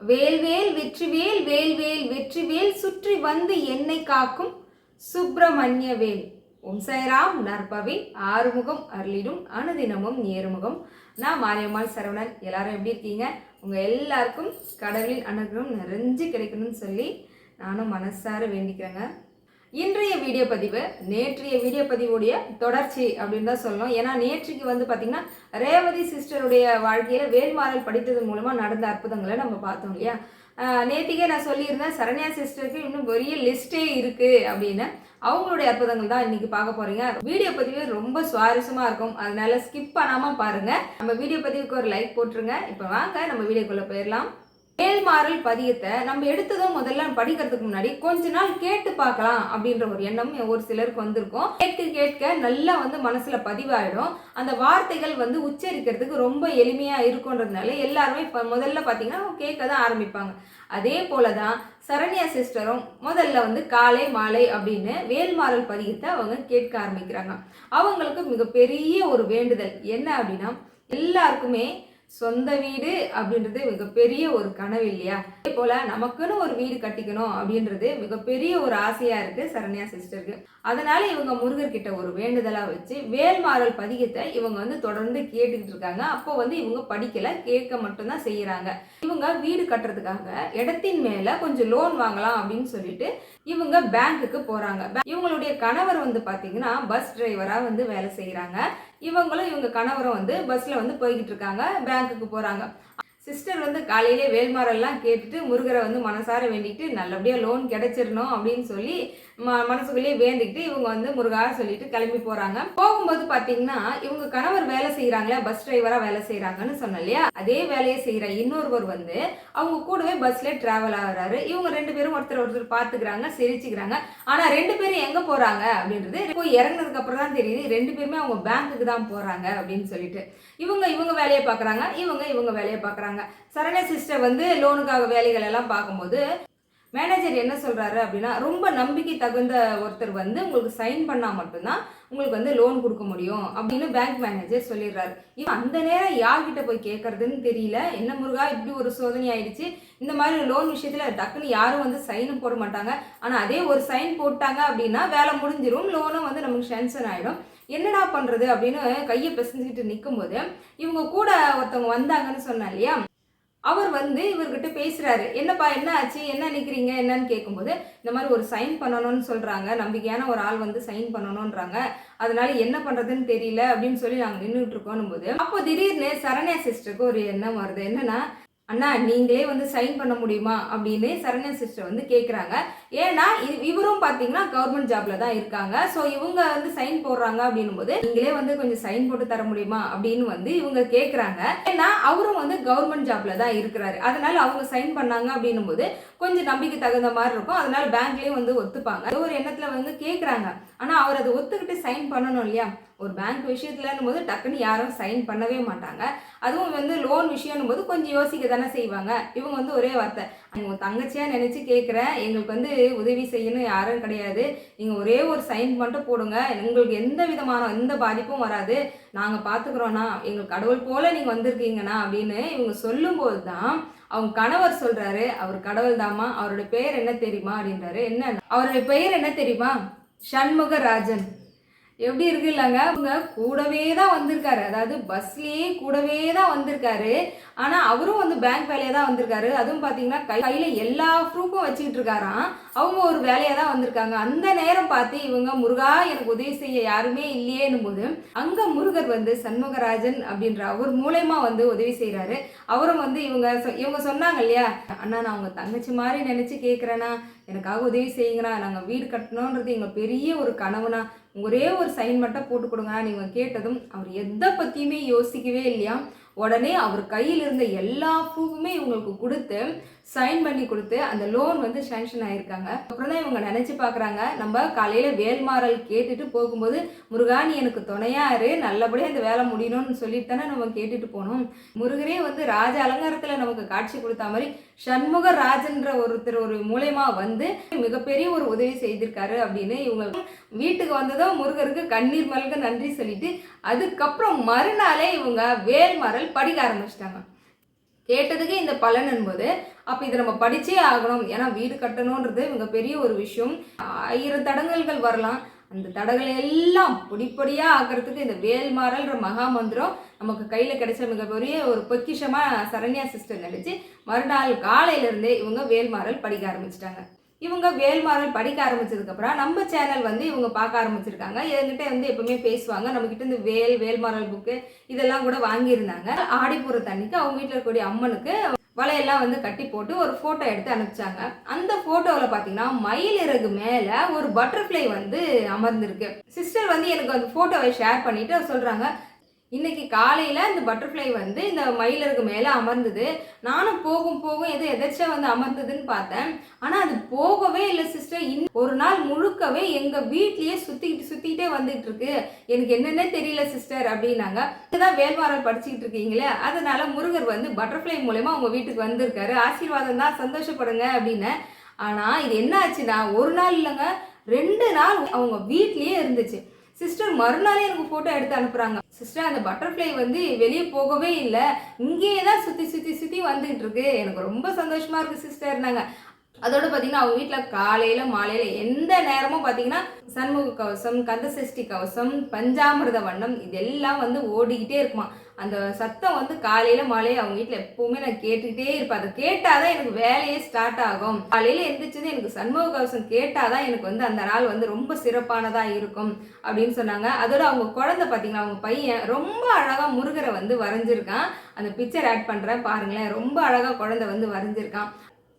வேல்வேல் வெற்றிவேல் வேல்வேல் வெற்றிவேல் சுற்றி வந்து என்னை காக்கும் சுப்பிரமணிய வேல் ஓம் சாய்ராம் நற்பவி ஆறுமுகம் அருளிடும் அனுதினமும் நேருமுகம். நான் மாரியம்மாள் சரவணன். எல்லாரும் எப்படி இருக்கீங்க? உங்கள் எல்லாருக்கும் கடவுளின் அனுகிரகம் நிறைஞ்சு கிடைக்கணும்னு சொல்லி நானும் மனசார வேண்டிக்கிறேங்க. இன்றைய வீடியோ பதிவு நேற்றைய வீடியோ பதிவுடைய தொடர்ச்சி அப்படின்னு தான் சொல்லணும். ஏன்னா நேற்றுக்கு வந்து பார்த்திங்கன்னா ரேவதி சிஸ்டருடைய வாழ்க்கையில் வேல்மாறல் படித்தது மூலமாக நடந்த அற்புதங்களை நம்ம பார்த்தோம் இல்லையா? நேற்றுக்கே நான் சொல்லியிருந்தேன் சரண்யா சிஸ்டருக்கு இன்னும் பெரிய லிஸ்ட்டே இருக்குது அப்படின்னு. அவங்களுடைய அற்புதங்கள் தான் இன்னைக்கு பார்க்க போறீங்க. வீடியோ பதிவு ரொம்ப சுவாரஸ்யமா இருக்கும். அதனால ஸ்கிப் பண்ணாம பாருங்க. நம்ம வீடியோ பதிவுக்கு ஒரு லைக் போட்டுருங்க. இப்போ வாங்க நம்ம வீடியோக்குள்ள போயிடலாம். ஏழ்மாறல் பதியத்தை நம்ம எடுத்ததும் முதல்ல படிக்கிறதுக்கு முன்னாடி கொஞ்ச நாள் கேட்டு பார்க்கலாம் அப்படின்ற ஒரு எண்ணம் ஒரு சிலருக்கு வந்திருக்கும். கேட்க கேட்க நல்லா வந்து மனசுல பதிவாயிடும். அந்த வார்த்தைகள் வந்து உச்சரிக்கிறதுக்கு ரொம்ப எளிமையா இருக்குன்றதுனால எல்லாருமே இப்போ முதல்ல பார்த்தீங்கன்னா கேட்க தான் ஆரம்பிப்பாங்க. அதே போல தான் சரண்யா சிஸ்டரும் முதல்ல வந்து காலை மாலை அப்படின்னு வேல்மாறல் பதியத்தை அவங்க கேட்க ஆரம்பிக்கிறாங்க. அவங்களுக்கு மிகப்பெரிய ஒரு வேண்டுதல். என்ன அப்படின்னா எல்லாருக்குமே சொந்த வீடு அப்படின்றது மிகப்பெரிய ஒரு கனவு இல்லையா? அதே போல நமக்குன்னு ஒரு வீடு கட்டிக்கணும் அப்படின்றது மிகப்பெரிய ஒரு ஆசையா இருக்கு சரண்யா சிஸ்டருக்கு. அதனால இவங்க முருகர்கிட்ட ஒரு வேண்டுதலா வச்சு வேல்மாறல் பதிகத்தை இவங்க வந்து தொடர்ந்து கேட்டுக்கிட்டு இருக்காங்க. அப்போ வந்து இவங்க படிக்கல கேட்க மட்டும்தான் செய்யறாங்க. இவங்க வீடு கட்டுறதுக்காக இடத்தின் மேல கொஞ்சம் லோன் வாங்கலாம் அப்படின்னு சொல்லிட்டு இவங்க பேங்க்குக்கு போறாங்க. இவங்களுடைய கணவர் வந்து பாத்தீங்கன்னா பஸ் டிரைவரா வந்து வேலை செய்யறாங்க இவங்களும் இவங்க கணவரும் வந்து பஸ்ல வந்து போய்கிட்டு இருக்காங்க. பேங்க்குக்கு போறாங்க. சிஸ்டர் வந்து காலையிலே வேல்மாரெல்லாம் கேட்டுட்டு முருகரை வந்து மனசார வேண்டிட்டு நல்லபடியாக லோன் கிடைச்சிடணும் அப்படின்னு சொல்லி மனசுக்குள்ளேயே வேண்டிக்கிட்டு இவங்க வந்து முருகா சொல்லிட்டு கிளம்பி போகிறாங்க போகும்போது பார்த்தீங்கன்னா இவங்க கணவர் வேலை செய்கிறாங்களே பஸ் டிரைவரா வேலை செய்கிறாங்கன்னு சொன்ன இல்லையா? அதே வேலையை செய்கிற இன்னொருவர் வந்து அவங்க கூடவே பஸ்ல டிராவல் ஆகுறாரு. இவங்க ரெண்டு பேரும் ஒருத்தர் ஒருத்தர் பார்த்துக்கிறாங்க சிரிச்சுக்கிறாங்க. ஆனால் ரெண்டு பேரும் எங்கே போகிறாங்க அப்படின்றது போய் இறங்கினதுக்கு அப்புறம் தான் தெரியுது. ரெண்டு பேருமே அவங்க பேங்க்குக்கு தான் போகிறாங்க அப்படின்னு சொல்லிட்டு. இவங்க இவங்க வேலையை பார்க்குறாங்க இவங்க இவங்க வேலையை பார்க்குறாங்க சரண சிஸ்டர் வந்து லோனுக்காக வேலைகள் எல்லாம் பார்க்கும்போது மேனேஜர் என்ன சொல்கிறாரு அப்படின்னா ரொம்ப நம்பிக்கை தகுந்த ஒருத்தர் வந்து உங்களுக்கு சைன் பண்ணால் மட்டும்தான் உங்களுக்கு வந்து லோன் கொடுக்க முடியும் அப்படின்னு பேங்க் மேனேஜர் சொல்லிடுறாரு. இவன் அந்த நேரம் யார்கிட்ட போய் கேட்கறதுன்னு தெரியல. என்ன முருகா இப்படி ஒரு சோதனை ஆயிடுச்சு. இந்த மாதிரி லோன் விஷயத்தில் டக்குன்னு யாரும் வந்து சைனும் போட மாட்டாங்க. ஆனால் அதே ஒரு சைன் போட்டாங்க அப்படின்னா வேலை முடிஞ்சிடும் லோனும் வந்து நமக்கு டென்ஷன் ஆகிடும் என்னடா பண்ணுறது அப்படின்னு கையை பிசைஞ்சிக்கிட்டு நிற்கும்போது இவங்க கூட ஒருத்தவங்க வந்தாங்கன்னு சொன்னா இல்லையா? அவர் வந்து இவர்கிட்ட பேசுறாரு. என்னப்பா என்ன ஆச்சு? என்ன நிற்கிறீங்க என்னன்னு கேட்கும்போது இந்த மாதிரி ஒரு சைன் பண்ணணும்னு சொல்றாங்க. நம்பிக்கையான ஒரு ஆள் வந்து சைன் பண்ணணும்ன்றாங்க. அதனால என்ன பண்றதுன்னு தெரியல அப்படின்னு சொல்லி நாங்கள் நின்றுட்டு இருக்கோம் போது அப்போ திடீர்னு சரண்யா சிஸ்டருக்கு ஒரு எண்ணம் வருது. என்னன்னா அண்ணா நீங்களே வந்து சைன் பண்ண முடியுமா? அப்படின்னு சரண்யா சிஸ்டர் வந்து கேட்குறாங்க ஏன்னா இவரும் பார்த்தீங்கன்னா கவர்மெண்ட் ஜாப்ல தான் இருக்காங்க. ஸோ இவங்க வந்து சைன் போடுறாங்க அப்படின்னும் போது நீங்களே வந்து கொஞ்சம் சைன் போட்டு தர முடியுமா? அப்படின்னு வந்து இவங்க கேட்குறாங்க ஏன்னா அவரும் வந்து கவர்மெண்ட் ஜாப்ல தான் இருக்கிறாரு. அதனால அவங்க சைன் பண்ணாங்க அப்படின்னும் போது கொஞ்சம் நம்பிக்கை தகுந்த மாதிரி இருக்கும். அதனால பேங்க்லேயும் வந்து ஒத்துப்பாங்க. அது ஒரு எண்ணத்தில் வந்து கேட்குறாங்க ஆனால் அவர் அதை ஒத்துக்கிட்டு சைன் பண்ணணும் இல்லையா? ஒரு பேங்க் விஷயத்துலன்னும் போது டக்குன்னு யாரும் சைன் பண்ணவே மாட்டாங்க. அதுவும் வந்து லோன் விஷயம்னும் போது கொஞ்சம் யோசிக்க தானே செய்வாங்க. இவங்க வந்து ஒரே வார்த்தை. உங்கள் தங்கச்சியாக நினச்சி கேட்குறேன் எங்களுக்கு வந்து உதவி செய்யணும். யாரும் கிடையாது. நீங்கள் ஒரே ஒரு சைன் மட்டும் போடுங்க. உங்களுக்கு எந்த விதமான எந்த பாதிப்பும் வராது. நாங்கள் பார்த்துக்குறோண்ணா எங்களுக்கு கடவுள் போல் நீங்கள் வந்திருக்கீங்கண்ணா அப்படின்னு இவங்க சொல்லும்போது தான் அவங்க கணவர் சொல்கிறாரு அவர் கடவுள் தாமா அவரோட பெயர் என்ன தெரியுமா? அப்படின்றாரு. என்ன? அவருடைய பெயர் என்ன தெரியுமா? சண்முகராஜன். எப்படி இருக்கு இல்லைங்க அவங்க கூடவே தான் வந்திருக்காரு. அதாவது பஸ்லேயே கூடவே தான் வந்திருக்காரு. ஆனால் அவரும் வந்து பேங்க் வேலையாக தான் வந்திருக்காரு. அதுவும் பார்த்தீங்கன்னா கை கையில் எல்லா ப்ரூஃபும் வச்சுக்கிட்டு இருக்காராம் அவங்க ஒரு வேலையாக தான் வந்திருக்காங்க. அந்த நேரம் பார்த்து இவங்க முருகா எனக்கு உதவி செய்ய யாருமே இல்லையேன்னும் போது அங்கே முருகர் வந்து சண்முகராஜன் அப்படின்ற அவர் மூலயமா வந்து உதவி செய்கிறாரு அவரும் வந்து இவங்க சொ- இவங்க சொன்னாங்க இல்லையா அண்ணா நான் அவங்க தங்கச்சி மாதிரி நினச்சி கேட்குறேண்ணா எனக்காக உதவி செய்யுங்கண்ணா. நாங்கள் வீடு கட்டணுன்றது எங்கள் பெரிய ஒரு கனவுனா ஒரே ஒரு சைன் மட்டும் போட்டு கொடுங்க. நீங்கள் கேட்டதும் அவர் எதை பற்றியுமே யோசிக்கவே இல்லையா? உடனே அவர் கையில் இருந்த எல்லா ப்ரூஃபுமே இவங்களுக்கு கொடுத்து சைன் பண்ணி கொடுத்து அந்த லோன் வந்து சேங்ஷன் ஆயிருக்காங்க. அப்புறம் தான் இவங்க நினைச்சு பார்க்குறாங்க நம்ம காலையில வேல்மாறல் கேட்டுட்டு போகும்போது முருகானி எனக்கு துணையாரு நல்லபடியாக அந்த வேலை முடியணும்னு சொல்லிட்டு தானே நம்ம கேட்டுட்டு போனோம். முருகரே வந்து ராஜ அலங்காரத்துல நமக்கு காட்சி கொடுத்த மாதிரி சண்முக ராஜன்ற ஒருத்தர் ஒரு மூலயமா வந்து மிகப்பெரிய ஒரு உதவி செய்திருக்காரு அப்படின்னு இவங்க வீட்டுக்கு வந்ததும் முருகருக்கு கண்ணீர் மல்க நன்றி சொல்லிட்டு அதுக்கப்புறம் மறுநாளே இவங்க வேல்மாறல் படிக்க ஆரம்பிச்சிட்டாங்க. கேட்டதுக்கு இந்த பலன் என்பது அப்போ இதை நம்ம படித்தே ஆகணும். ஏன்னா வீடு கட்டணுன்றது இவங்க பெரிய ஒரு விஷயம். ஆயிரம் தடங்கல்கள் வரலாம். அந்த தடங்களை எல்லாம் பொடிப்பொடியாக ஆக்கிறதுக்கு இந்த வேல்மாறல்ன்ற மகா மந்திரம் நமக்கு கையில் கிடைச்ச மிகப்பெரிய ஒரு பொக்கிஷமாக சரண்யா சிஸ்டர் நினச்சி மறுநாள் காலையிலேருந்தே இவங்க வேல்மாறல் படிக்க ஆரம்பிச்சிட்டாங்க. இவங்க வேல்மாறல் படிக்க ஆரம்பிச்சதுக்கப்புறம் நம்ம சேனல் வந்து இவங்க பார்க்க ஆரம்பிச்சிருக்காங்க. என்கிட்ட வந்து எப்பவுமே பேசுவாங்க. நம்மக்கிட்ட இந்த வேல் வேல்மாறல் புக்கு இதெல்லாம் கூட வாங்கியிருந்தாங்க. ஆடிப்புற தண்ணிக்கு அவங்க வீட்டில் இருக்கக்கூடிய அம்மனுக்கு வலையெல்லாம் வந்து கட்டி போட்டு ஒரு ஃபோட்டோ எடுத்து அனுப்பிச்சாங்க. அந்த ஃபோட்டோவில் பார்த்தீங்கன்னா மயில் இறகு மேலே ஒரு பட்டர்ஃப்ளை வந்து அமர்ந்திருக்கு. சிஸ்டர் வந்து எனக்கு அந்த ஃபோட்டோவை ஷேர் பண்ணிட்டு சொல்கிறாங்க இன்னைக்கு காலையில் இந்த பட்டர்ஃப்ளை வந்து இந்த மயிலருக்கு மேலே அமர்ந்தது. நானும் போகும் போகும் எது எதாச்சும் வந்து அமர்ந்ததுன்னு பார்த்தேன். ஆனால் அது போகவே இல்லை சிஸ்டர் இன் ஒரு நாள் முழுக்கவே எங்கள் வீட்லேயே சுற்றிக்கிட்டு சுற்றிக்கிட்டே வந்துட்டு இருக்கு எனக்கு என்னென்ன தெரியல சிஸ்டர் அப்படின்னாங்க. இதுதான் வேல்வாரல் படிச்சுக்கிட்டு இருக்கீங்களே அதனால முருகர் வந்து பட்டர்ஃப்ளை மூலயமா உங்கள் வீட்டுக்கு வந்திருக்காரு. ஆசீர்வாதம் தான் சந்தோஷப்படுங்க அப்படின்னு. ஆனால் இது என்ன ஆச்சுன்னா ஒரு நாள் இல்லைங்க ரெண்டு நாள் அவங்க வீட்லேயே இருந்துச்சு. சிஸ்டர் மறுநாளே எனக்கு ஃபோட்டோ எடுத்து அனுப்புகிறாங்க சிஸ்டர் அந்த பட்டர்ஃப்ளை வந்து வெளியே போகவே இல்லை. இங்கேயே தான் சுற்றி சுற்றி சுற்றி வந்துகிட்டு இருக்கு. எனக்கு ரொம்ப சந்தோஷமாக இருக்குது சிஸ்டர்னாங்க அதோட பார்த்தீங்கன்னா அவங்க வீட்டில் காலையில் மாலையில் எந்த நேரமும் பார்த்தீங்கன்னா சண்முக கவசம் கந்தசஷ்டி கவசம் பஞ்சாமிரத வண்ணம் இதெல்லாம் வந்து ஓடிக்கிட்டே இருக்குமா. அந்த சத்தம் வந்து காலையில் மாலையில அவங்க வீட்டில் எப்பவுமே நான் கேட்டுக்கிட்டே இருப்பேன். அதை கேட்டால் தான் எனக்கு வேலையே ஸ்டார்ட் ஆகும். காலையில் எந்திரிச்சது எனக்கு சண்முக கவசம் கேட்டால் தான் எனக்கு வந்து அந்த நாள் வந்து ரொம்ப சிறப்பானதாக இருக்கும் அப்படின்னு சொன்னாங்க. அதோட அவங்க குழந்தை பார்த்தீங்கன்னா அவங்க பையன் ரொம்ப அழகாக முருகரை வந்து வரைஞ்சிருக்கான். அந்த பிக்சர் ஆட் பண்ணுறேன் பாருங்களேன். ரொம்ப அழகாக குழந்தை வந்து வரைஞ்சிருக்கான்.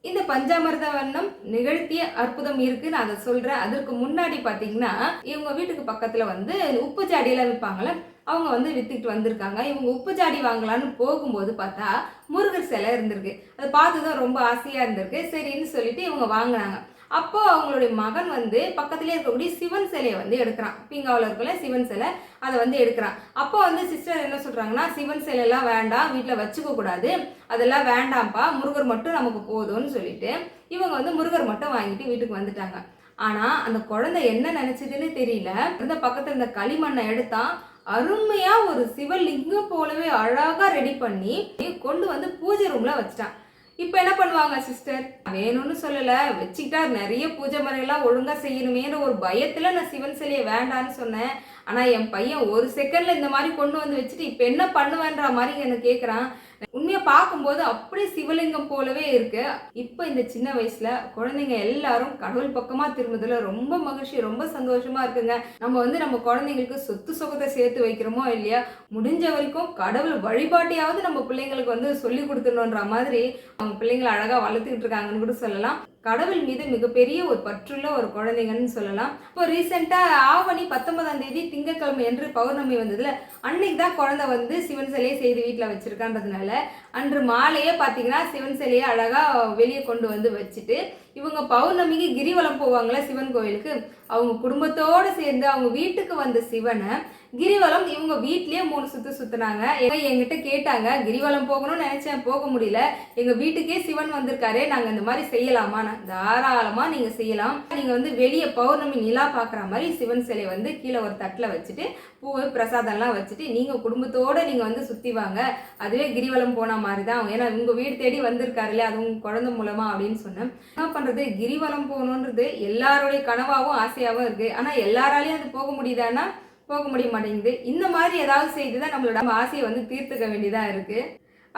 இந்த பஞ்சாமிர்த வண்ணம் நிகழ்த்திய அற்புதம் இருக்கு நான் அதை சொல்றேன். அதற்கு முன்னாடி பாத்தீங்கன்னா இவங்க வீட்டுக்கு பக்கத்துல வந்து உப்பு ஜாடியெல்லாம் விற்பாங்கல்ல அவங்க வந்து வித்துக்கிட்டு வந்திருக்காங்க. இவங்க உப்பு ஜாடி வாங்கலான்னு போகும்போது பார்த்தா முருகர் சிலை இருந்திருக்கு. அதை பார்த்ததும் ரொம்ப ஆசையாக இருந்திருக்கு. சரின்னு சொல்லிட்டு இவங்க வாங்கினாங்க. அப்போ அவங்களுடைய மகன் வந்து பக்கத்துலேயே இருக்கக்கூடிய சிவன் சிலையை வந்து எடுக்கிறான். பிங்காவில் இருக்கல சிவன் சிலை அதை வந்து எடுக்கிறான். அப்போ வந்து சிஸ்டர் என்ன சொல்கிறாங்கன்னா சிவன் சிலையெல்லாம் வேண்டாம் வீட்டில் வச்சுக்க கூடாது. அதெல்லாம் வேண்டாம்ப்பா முருகர் மட்டும் நமக்கு போதும்னு சொல்லிட்டு இவங்க வந்து முருகர் மட்டும் வாங்கிட்டு வீட்டுக்கு வந்துட்டாங்க. ஆனால் அந்த குழந்தை என்ன நினச்சதுன்னு தெரியல. அந்த பக்கத்தில் இருந்த களிமண்ணை எடுத்தான். அருமையா ஒரு சிவலிங்கம் போலவே அழகா ரெடி பண்ணி கொண்டு வந்து பூஜை ரூம்ல வச்சிட்டான். இப்போ என்ன பண்ணுவாங்க சிஸ்டர் வேணும்னு சொல்லல வச்சுக்கிட்டா நிறைய பூஜை முறையெல்லாம் ஒழுங்கா செய்யணுமேன்ற ஒரு பயத்துல நான் சிவன் சிலையை வேண்டான்னு சொன்னேன். ஆனா என் பையன் ஒரு செகண்ட்ல இந்த மாதிரி கொண்டு வந்து வச்சுட்டு இப்போ என்ன பண்ணுவேன்ற மாதிரி என்ன கேட்குறான் உண்மையை பார்க்கும்போது அப்படியே சிவலிங்கம் போலவே இருக்கு. இப்போ இந்த சின்ன வயசுல குழந்தைங்க எல்லாரும் கடவுள் பக்கமா திரும்புதுல ரொம்ப மகிழ்ச்சி ரொம்ப சந்தோஷமா இருக்குங்க. நம்ம வந்து நம்ம குழந்தைங்களுக்கு சொத்து சுகத்தை சேர்த்து வைக்கிறோமோ இல்லையா? முடிஞ்ச வரைக்கும் கடவுள் வழிபாட்டையாவது நம்ம பிள்ளைங்களுக்கு வந்து சொல்லி கொடுத்துடணுன்ற மாதிரி அவங்க பிள்ளைங்களை அழகா வளர்த்துக்கிட்டு இருக்காங்கன்னு கூட சொல்லலாம். கடவுள் மீது மிகப்பெரிய ஒரு பற்றுள்ள ஒரு குழந்தைங்கன்னு சொல்லலாம். இப்போ ரீசெண்டாக ஆவணி பத்தொன்பதாம் தேதி திங்கக்கிழமை என்று பௌர்ணமி வந்ததுல அன்னைக்கு தான் குழந்தை வந்து சிவன் சிலையை செய்து வீட்டில் வச்சிருக்கான்றதுனால அன்று மாலையே பார்த்தீங்கன்னா சிவன் சிலையை அழகாக வெளியே கொண்டு வந்து வச்சுட்டு இவங்க பௌர்ணமிக்கு கிரிவலம் போவாங்களே சிவன் கோவிலுக்கு. அவங்க குடும்பத்தோடு சேர்ந்து அவங்க வீட்டுக்கு வந்த சிவனை கிரிவலம் இவங்க வீட்லயே மூணு சுத்து சுத்தினாங்க. என்கிட்ட கேட்டாங்க கிரிவலம் போகணும்னு நினைச்சேன் போக முடியல. எங்க வீட்டுக்கே சிவன் வந்திருக்காரு. நாங்க இந்த மாதிரி செய்யலாமா? நான் தாராளமா நீங்க செய்யலாம். நீங்க வந்து வெளியே பௌர்ணமி நிலா பாக்குற மாதிரி சிவன் சிலை வந்து கீழே ஒரு தட்டில் வச்சுட்டு பூ பிரசாதம்லாம் வச்சுட்டு நீங்க குடும்பத்தோட நீங்க வந்து சுத்தி வாங்க. அதுவே கிரிவலம் போன மாதிரி தான் ஏன்னா உங்க வீடு தேடி வந்திருக்காரு இல்லையா? அது உங்க குழந்தை மூலமா அப்படின்னு சொன்னேன். என்ன பண்றது? கிரிவலம் போகணுன்றது எல்லாருடைய கனவாகவும் ஆசையாகவும் இருக்கு. ஆனா எல்லாராலையும் அது போக முடியுதான்னா போக முடிய மாட்டேங்குது. இந்த மாதிரி ஏதாவது செய்து தான் நம்மளோட ஆசையை வந்து தீர்த்துக்க வேண்டியதாக இருக்குது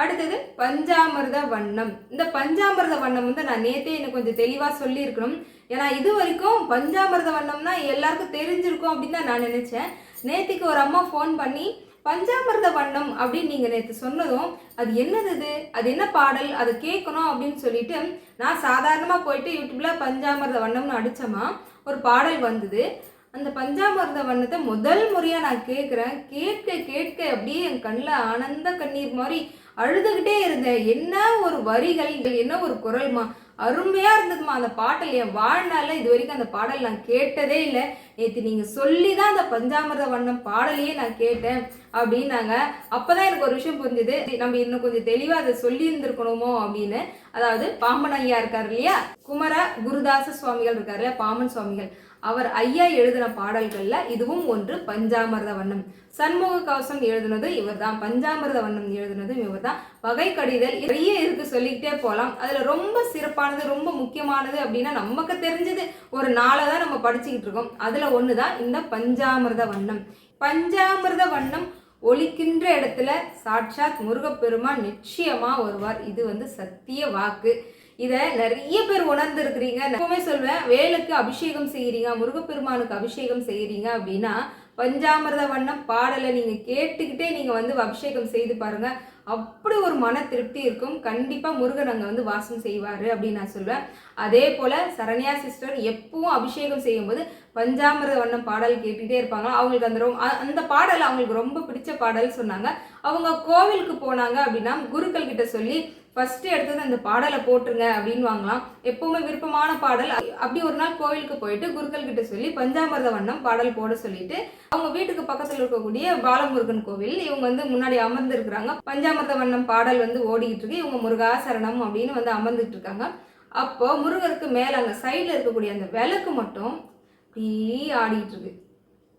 அடுத்தது பஞ்சாமிர்த வண்ணம். இந்த பஞ்சாமிர்த வண்ணம் வந்து நான் நேத்தே எனக்கு கொஞ்சம் தெளிவாக சொல்லியிருக்கணும். ஏன்னா இது வரைக்கும் பஞ்சாமிர்த வண்ணம்னா எல்லாருக்கும் தெரிஞ்சிருக்கும் அப்படின்னு தான் நான் நினச்சேன். நேத்திக்கு ஒரு அம்மா ஃபோன் பண்ணி பஞ்சாமிர்த வண்ணம் அப்படின்னு நீங்கள் நேற்று சொன்னதும் அது என்னது இது? அது என்ன பாடல்? அதை கேட்கணும் அப்படின்னு சொல்லிட்டு நான் சாதாரணமாக போயிட்டு யூடியூப்பில் பஞ்சாமிர்த வண்ணம்னு அடித்தோமா ஒரு பாடல் வந்தது. அந்த பஞ்சாமிர்த வண்ணத்தை முதல் முறையாக நான் கேட்குறேன் கேட்க கேட்க அப்படியே என் கண்ணில் ஆனந்த கண்ணீர் மாதிரி அழுதுகிட்டே இருந்தேன். என்ன ஒரு வரிகள் என்ன ஒரு குரல்மா? அருமையாக இருந்ததுமா அந்த பாட்டல் என் வாழ்நாளில் இது வரைக்கும் அந்த பாடல் நான் கேட்டதே இல்லை. நேற்று நீங்கள் சொல்லி தான் அந்த பஞ்சாமிரத வண்ணம் பாடலையே நான் கேட்டேன் அப்படின்னாங்க. அப்போ தான் எனக்கு ஒரு விஷயம் புரிஞ்சுது. நம்ம இன்னும் கொஞ்சம் தெளிவாக அதை சொல்லியிருந்திருக்கணுமோ அப்படின்னு. அதாவது பாம்பன் ஐயா இருக்கார் இல்லையா? குமர குருதாச சுவாமிகள் இருக்கார் இல்லையா? பாமன் சுவாமிகள். அவர் ஐயா எழுதின பாடல்கள்ல இதுவும் ஒன்று பஞ்சாமிர்த வண்ணம். சண்முக கவசம் எழுதுனது இவர்தான். பஞ்சாமிரத வண்ணம் எழுதுனதும் இவர்தான். வகை கடிதல் நிறைய இருக்கு சொல்லிக்கிட்டே போகலாம் அதுல ரொம்ப சிறப்பானது ரொம்ப முக்கியமானது அப்படின்னா நமக்கு தெரிஞ்சது. ஒரு நாளை தான் நம்ம படிச்சுக்கிட்டு இருக்கோம். அதுல தான் இந்த பஞ்சாமிரத வண்ணம். பஞ்சாமிரத வண்ணம் ஒழிக்கின்ற இடத்துல சாட்சாத் முருகப்பெருமான் நிச்சயமா வருவார். இது வந்து சத்திய வாக்கு. இதை நிறைய பேர் உணர்ந்திருக்கிறீங்க. நான் எப்பவுமே சொல்வேன் வேலுக்கு அபிஷேகம் செய்கிறீங்க முருகப்பெருமானுக்கு அபிஷேகம் செய்கிறீங்க அப்படின்னா பஞ்சாமிரத வண்ணம் பாடலை நீங்கள் கேட்டுக்கிட்டே நீங்கள் வந்து அபிஷேகம் செய்து பாருங்க. அப்படி ஒரு மன திருப்தி இருக்கும். கண்டிப்பாக முருகன் அங்கே வந்து வாசம் செய்வார் அப்படின்னு நான் சொல்வேன். அதே போல் சரண்யா சிஸ்டர் எப்பவும் அபிஷேகம் செய்யும்போது பஞ்சாமிரத வண்ணம் பாடல் கேட்டுக்கிட்டே இருப்பாங்க. அவங்களுக்கு அந்த ரொம்ப அந்த பாடல் அவங்களுக்கு ரொம்ப பிடிச்ச பாடல் சொன்னாங்க. அவங்க கோவிலுக்கு போனாங்க அப்படின்னா குருக்கள் கிட்ட சொல்லி ஃபர்ஸ்ட் எடுத்தது அந்த பாடலை போட்டுருங்க அப்படின்னு வாங்கலாம். எப்பவுமே விருப்பமான பாடல். அப்படி ஒரு நாள் கோவிலுக்கு போயிட்டு குருக்கள் கிட்ட சொல்லி பஞ்சாமிர்த வண்ணம் பாடல் போட சொல்லிட்டு அவங்க வீட்டுக்கு பக்கத்தில் இருக்கக்கூடிய பாலமுருகன் கோவில் இவங்க வந்து முன்னாடி அமர்ந்து இருக்கிறாங்க பஞ்சாமிர்த வண்ணம் பாடல் வந்து ஓடிக்கிட்டு இருக்கு. இவங்க முருகாசரணம் அப்படின்னு வந்து அமர்ந்துட்டு இருக்காங்க. அப்போ முருகருக்கு மேலே அங்கே சைடில் இருக்கக்கூடிய அந்த விளக்கு மட்டும் அப்படியே ஆடிட்டு இருக்கு.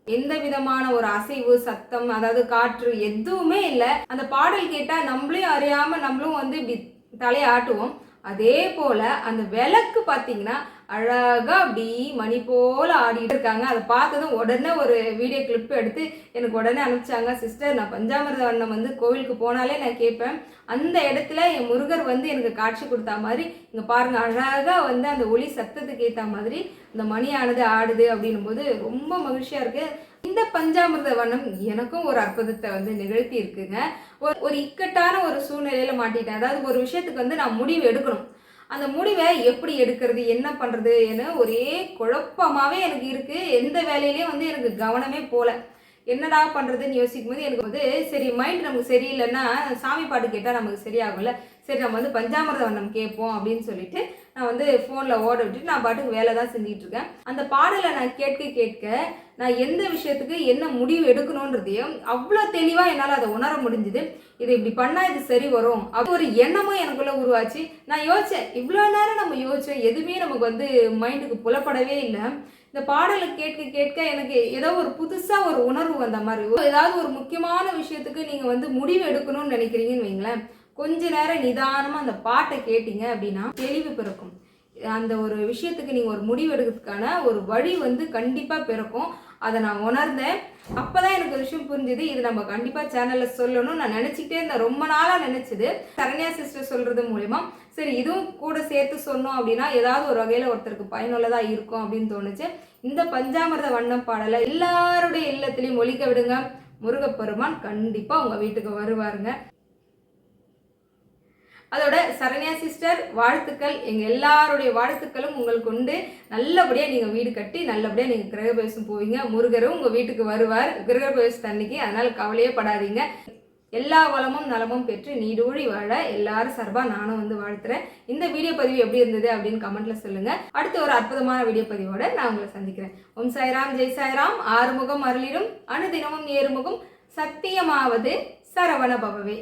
எந்த விதமான ஒரு அசைவு சத்தம் அதாவது காற்று எதுவுமே இல்லை. அந்த பாடல் கேட்டால் நம்மளையும் அறியாமல் நம்மளும் வந்து இப்படி தலையை ஆட்டுவோம் அதே போல் அந்த விளக்கு பார்த்தீங்கன்னா அழகாக அப்படி மணி போல் ஆடிட்டு இருக்காங்க. அதை பார்த்ததும் உடனே ஒரு வீடியோ கிளிப் எடுத்து எனக்கு உடனே அனுப்பிச்சாங்க. சிஸ்டர் நான் பஞ்சாமிரத வண்ணம் வந்து கோவிலுக்கு போனாலே நான் கேட்பேன். அந்த இடத்துல என் முருகர் வந்து எனக்கு காட்சி கொடுத்தா மாதிரி இங்கே பாருங்க அழகாக வந்து அந்த ஒளி சத்தத்துக்கு ஏற்ற மாதிரி இந்த மணியானது ஆடுது அப்படின்னும் போது ரொம்ப மகிழ்ச்சியாக இருக்கு. இந்த பஞ்சாமிர்த வண்ணம் எனக்கும் ஒரு அற்புதத்தை வந்து நிகழ்த்தி இருக்குங்க ஒரு ஒரு இக்கட்டான ஒரு சூழ்நிலையில மாட்டிட்டேன். அதாவது ஒரு விஷயத்துக்கு வந்து நான் முடிவு எடுக்கணும். அந்த முடிவை எப்படி எடுக்கிறது என்ன பண்ணுறது என ஒரே குழப்பமாகவே எனக்கு இருக்குது எந்த வேலையிலையும் வந்து எனக்கு கவனமே போகல என்னடா பண்ணுறதுன்னு யோசிக்கும் போது எனக்கு வந்து சரி மைண்ட் நமக்கு சரியில்லைன்னா சாமி பாட்டு கேட்டால் நமக்கு சரியாகும்ல. சரி நம்ம வந்து பஞ்சாமிர்த வண்ணம் கேட்போம் அப்படின்னு சொல்லிட்டு நான் வந்து ஃபோனில் ஓட விட்டுட்டு நான் பாட்டுக்கு வேலை தான் செஞ்சுட்டு இருக்கேன். அந்த பாடலை நான் கேட்க கேட்க நான் எந்த விஷயத்துக்கு என்ன முடிவு எடுக்கணுன்றதையும் அவ்வளோ தெளிவாக என்னால் அதை உணர முடிஞ்சுது. இது இப்படி பண்ணால் இது சரி வரும். அது ஒரு எண்ணமும் எனக்குள்ளே உருவாச்சு. நான் யோசித்தேன் இவ்வளோ நேரம் நம்ம யோசித்தோம் எதுவுமே நமக்கு வந்து மைண்டுக்கு புலப்படவே இல்லை. இந்த பாடலை கேட்க கேட்க எனக்கு ஏதோ ஒரு புதுசாக ஒரு உணர்வு வந்த மாதிரி. ஏதாவது ஒரு முக்கியமான விஷயத்துக்கு நீங்கள் வந்து முடிவு எடுக்கணும்னு நினைக்கிறீங்கன்னு வைங்களேன். கொஞ்ச நேரம் நிதானமாக அந்த பாட்டை கேட்டீங்க அப்படின்னா தெளிவு பிறக்கும். அந்த ஒரு விஷயத்துக்கு நீங்கள் ஒரு முடிவு எடுக்கிறதுக்கான ஒரு வழி வந்து கண்டிப்பாக பிறக்கும். அதை நான் உணர்ந்தேன். அப்போ தான் எனக்கு ஒரு விஷயம் புரிஞ்சுது. இது நம்ம கண்டிப்பாக சேனலில் சொல்லணும் நான் நினச்சிக்கிட்டே இருந்தேன். ரொம்ப நாளாக நினச்சிது. சரண்யா சிஸ்டர் சொல்கிறது மூலிமா சரி இதுவும் கூட சேர்த்து சொன்னோம் அப்படின்னா ஏதாவது ஒரு வகையில் ஒருத்தருக்கு பயனுள்ளதாக இருக்கும் அப்படின்னு தோணுச்சு. இந்த பஞ்சாமிரத வண்ணம் பாடலை எல்லாருடைய இல்லத்துலேயும் ஒழிக்க விடுங்க. முருகப்பெருமான் கண்டிப்பாக உங்கள் வீட்டுக்கு வருவாருங்க. அதோட சரண்யா சிஸ்டர் வாழ்த்துக்கள். எங்கள் எல்லாருடைய வாழ்த்துக்களும் உங்களுக்கு உண்டு. நல்லபடியாக நீங்கள் வீடு கட்டி நல்லபடியாக நீங்கள் கிரகபிரவேசம் போவீங்க. முருகரும் உங்கள் வீட்டுக்கு வருவார். கிரகபிரவேசம் அன்னைக்கு. அதனால் கவலையே படாதீங்க. எல்லா வளமும் நலமும் பெற்று நீடூழி வாழ எல்லாரும் சார்பாக நானும் வந்து வாழ்த்துறேன். இந்த வீடியோ பதிவு எப்படி இருந்தது அப்படின்னு கமெண்ட்ல சொல்லுங்க. அடுத்து ஒரு அற்புதமான வீடியோ பதிவோட நான் உங்களை சந்திக்கிறேன். ஓம் சாய்ராம் ஜெய் சாய்ராம். ஆறுமுகம் அருளிடும். அனுதினமும் ஏறுமுகம் சத்தியமாவது சரவண பவவே.